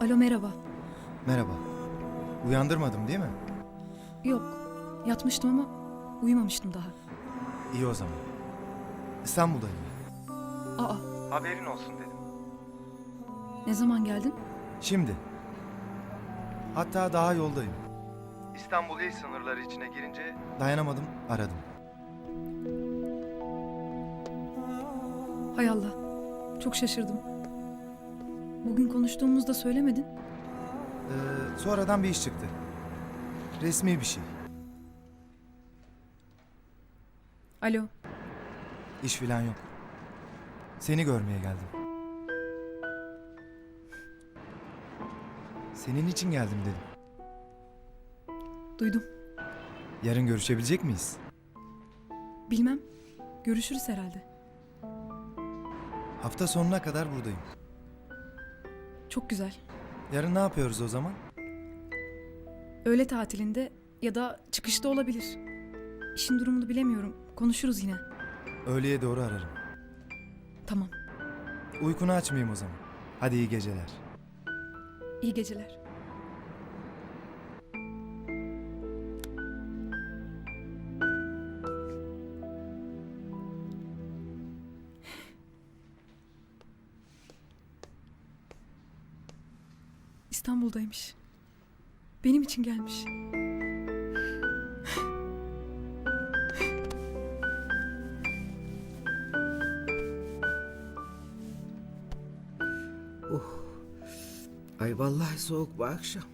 Alo merhaba. Merhaba. Uyandırmadım değil mi? Yok. Yatmıştım ama uyumamıştım daha. İyi o zaman. İstanbul'dayım. Aa Haberin olsun dedim. ne zaman geldin? Şimdi. Hatta daha yoldayım. İstanbul il sınırları içine girince dayanamadım, aradım. Hay Allah. Çok şaşırdım. Bugün konuştuğumuzda söylemedin. Ee, sonradan bir iş çıktı. Resmi bir şey. Alo. İş filan yok. Seni görmeye geldim. Senin için geldim dedim. Duydum. Yarın görüşebilecek miyiz? Bilmem. Görüşürüz herhalde. Hafta sonuna kadar buradayım. Çok güzel. Yarın ne yapıyoruz o zaman? Öğle tatilinde ya da çıkışta olabilir. İşin durumunu bilemiyorum. Konuşuruz yine. Öğleye doğru ararım. Tamam. Uykunu açmayayım o zaman. Hadi iyi geceler. İyi geceler. İstanbul'daymış. Benim için gelmiş. Ay vallahi soğuk bu akşam.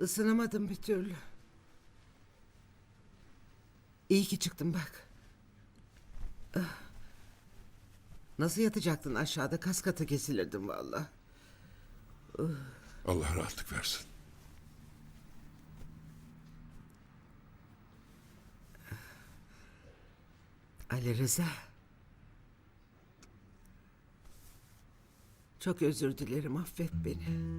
Isınamadım bir türlü. İyi ki çıktım bak. Ah. Nasıl yatacaktın aşağıda kas katı kesilirdin vallahi. Allah rahatlık versin. Ali Rıza. Çok özür dilerim affet beni.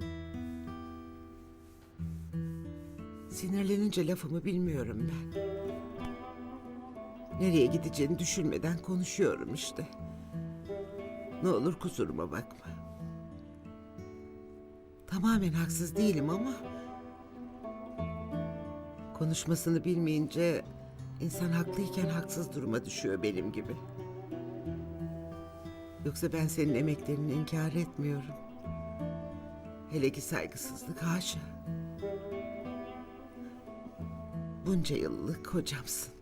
Sinirlenince lafımı bilmiyorum ben. Nereye gideceğini düşünmeden konuşuyorum işte. Ne olur kusuruma bakma. Tamamen haksız değilim ama... Konuşmasını bilmeyince insan haklıyken haksız duruma düşüyor benim gibi. Yoksa ben senin emeklerini inkar etmiyorum. Hele ki saygısızlık haşa. Bunca yıllık kocamsın.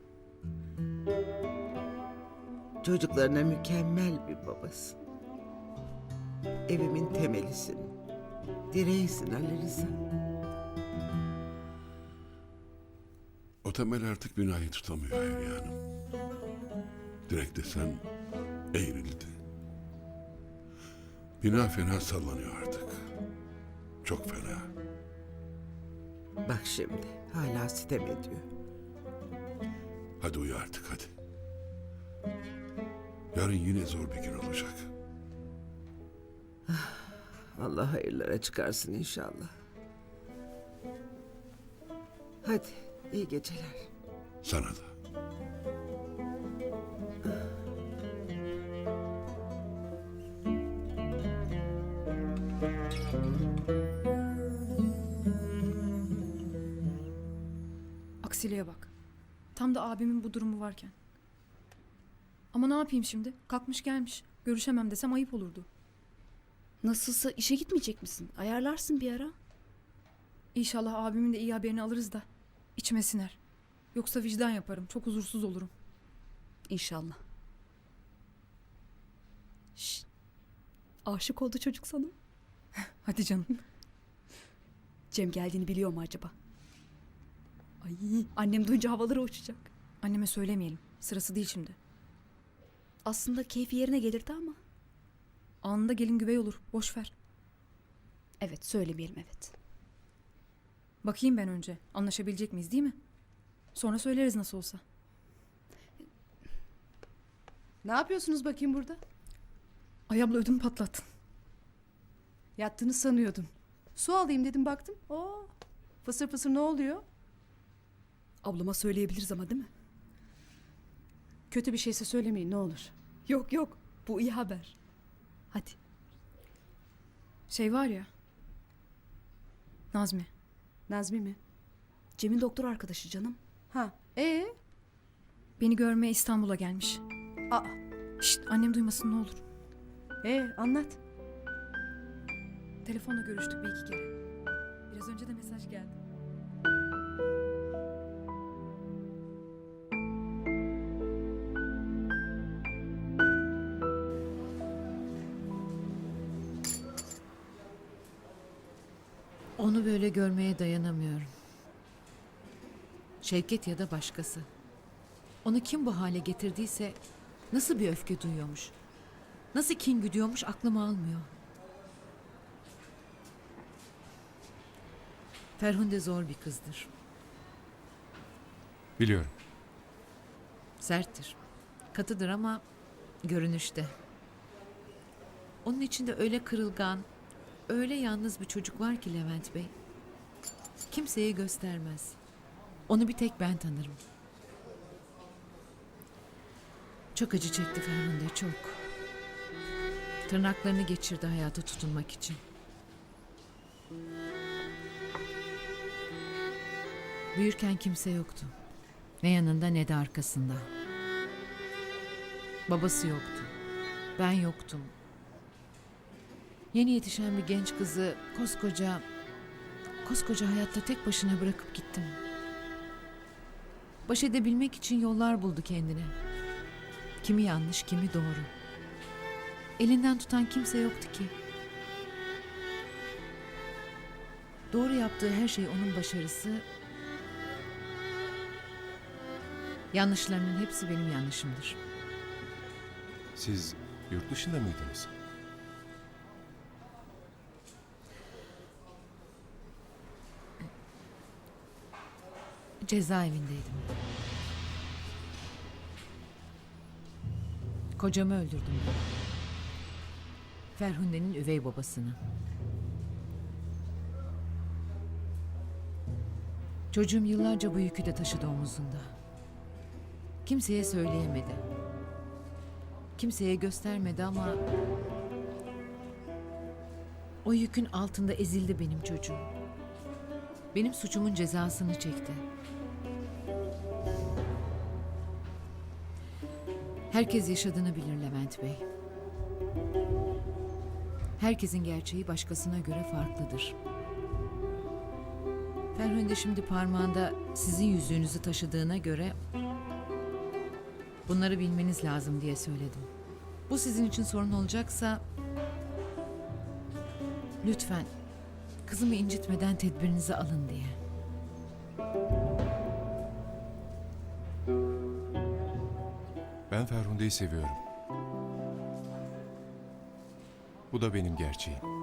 Çocuklarına mükemmel bir babasın. Evimin temelisin. Direğisin Ali Rıza. O temel artık binayı tutamıyor Hayriye Hanım. Direkt desen eğrildi. Bina fena sallanıyor artık. Çok fena. Bak şimdi hala sitem ediyor. Hadi uyu artık hadi. Yarın yine zor bir gün olacak. Allah hayırlara çıkarsın inşallah. Hadi iyi geceler. Sana da. Aksiliğe bak. Tam da abimin bu durumu varken. Ama ne yapayım şimdi? Kalkmış gelmiş. Görüşemem desem ayıp olurdu. Nasılsa işe gitmeyecek misin? Ayarlarsın bir ara. İnşallah abimin de iyi haberini alırız da. içime siner. Yoksa vicdan yaparım. Çok huzursuz olurum. İnşallah. Şşt. Aşık oldu çocuk sana. Hadi canım. Cem geldiğini biliyor mu acaba? Ay annem duyunca havalara uçacak. Anneme söylemeyelim. Sırası değil şimdi. Aslında keyfi yerine gelirdi ama. Anında gelin güvey olur. Boş ver. Evet söylemeyelim evet. Bakayım ben önce. Anlaşabilecek miyiz değil mi? Sonra söyleriz nasıl olsa. Ne yapıyorsunuz bakayım burada? Ay abla ödüm patlattın. Yattığını sanıyordum. Su alayım dedim baktım. Oo. Fısır fısır ne oluyor? Ablama söyleyebiliriz ama değil mi? Kötü bir şeyse söylemeyin ne olur. Yok yok. Bu iyi haber. Hadi. Şey var ya. Nazmi. Nazmi mi? Cem'in doktor arkadaşı canım. Ha. Ee? Beni görmeye İstanbul'a gelmiş. Aa. Şşt annem duymasın ne olur. Ee anlat. Telefonla görüştük bir iki kere. Biraz önce de mesaj geldi. Onu böyle görmeye dayanamıyorum. Şevket ya da başkası. Onu kim bu hale getirdiyse nasıl bir öfke duyuyormuş? Nasıl kin güdüyormuş aklım almıyor. Ferhunde zor bir kızdır. Biliyorum. Serttir. Katıdır ama görünüşte. Onun içinde öyle kırılgan, öyle yalnız bir çocuk var ki Levent Bey. Kimseye göstermez. Onu bir tek ben tanırım. Çok acı çekti Ferhunde çok. Tırnaklarını geçirdi hayata tutunmak için. Büyürken kimse yoktu. Ne yanında ne de arkasında. Babası yoktu. Ben yoktum. Yeni yetişen bir genç kızı koskoca koskoca hayatta tek başına bırakıp gittim. Baş edebilmek için yollar buldu kendine. Kimi yanlış, kimi doğru. Elinden tutan kimse yoktu ki. Doğru yaptığı her şey onun başarısı. Yanlışlarının hepsi benim yanlışımdır. Siz yurt dışında mıydınız? Cezaevindeydim. Kocamı öldürdüm ben. Ferhunde'nin üvey babasını. Çocuğum yıllarca bu yükü de taşıdı omuzunda. Kimseye söyleyemedi. Kimseye göstermedi ama... O yükün altında ezildi benim çocuğum. Benim suçumun cezasını çekti. Herkes yaşadığını bilir Levent Bey. Herkesin gerçeği başkasına göre farklıdır. Ferhunde şimdi parmağında sizin yüzüğünüzü taşıdığına göre bunları bilmeniz lazım diye söyledim. Bu sizin için sorun olacaksa lütfen kızımı incitmeden tedbirinizi alın diye. Ben Ferhunde'yi seviyorum. Bu da benim gerçeğim.